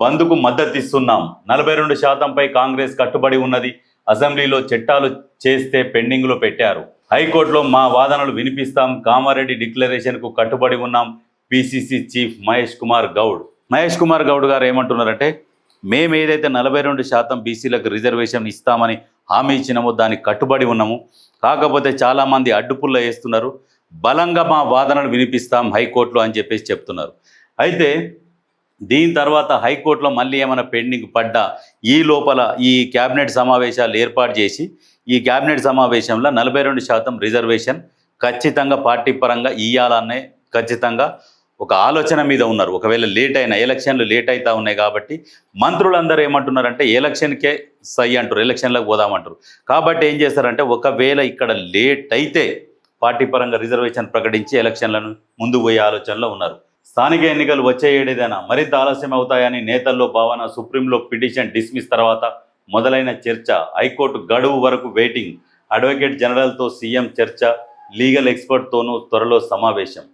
బంద్కు మద్దతు ఇస్తున్నాం. నలభై రెండు శాతంపై కాంగ్రెస్ కట్టుబడి ఉన్నది. అసెంబ్లీలో చట్టాలు చేస్తే పెండింగ్లో పెట్టారు. హైకోర్టులో మా వాదనలు వినిపిస్తాం. కామారెడ్డి డిక్లరేషన్కు కట్టుబడి ఉన్నాం. PCC chief Mahesh Kumar Goud. Mahesh Kumar Goud గారు ఏమంటున్నారంటే మేము ఏదైతే నలభై రెండు శాతం బీసీలకు రిజర్వేషన్ ఇస్తామని హామీ ఇచ్చినామో దానికి కట్టుబడి ఉన్నాము. కాకపోతే చాలామంది అడ్డుపుల్ల వేస్తున్నారు. బలంగా మా వాదనలు వినిపిస్తాం హైకోర్టులో అని చెప్పేసి చెప్తున్నారు. అయితే దీని తర్వాత హైకోర్టులో మళ్ళీ ఏమైనా పెండింగ్ పడ్డా ఈ లోపల ఈ క్యాబినెట్ సమావేశాలు ఏర్పాటు చేసి ఈ క్యాబినెట్ సమావేశంలో నలభై రెండు శాతం రిజర్వేషన్ ఖచ్చితంగా పార్టీ పరంగా ఇయ్యాలనే ఖచ్చితంగా ఒక ఆలోచన మీద ఉన్నారు. ఒకవేళ లేట్ అయినా ఎలక్షన్లు లేట్ అవుతా ఉన్నాయి కాబట్టి మంత్రులందరూ ఏమంటున్నారంటే ఎలక్షన్కే సై అంటారు ఎలక్షన్లకు పోదామంటారు కాబట్టి ఏం చేస్తారంటే ఒకవేళ ఇక్కడ లేట్ అయితే పార్టీ పరంగా రిజర్వేషన్ ప్రకటించి ఎలక్షన్లను ముందు పోయే ఆలోచనలో ఉన్నారు. స్థానిక ఎన్నికలు వచ్చే ఏడేదైనా మరింత ఆలస్యం అవుతాయని నేతల్లో భావన సుప్రీంలో పిటిషన్ డిస్మిస్ తర్వాత మొదలైన చర్చ హైకోర్టు గడువు వరకు వెయిటింగ్ అడ్వకేట్ జనరల్తో సీఎం చర్చ లీగల్ ఎక్స్పర్ట్తోనూ త్వరలో సమావేశం.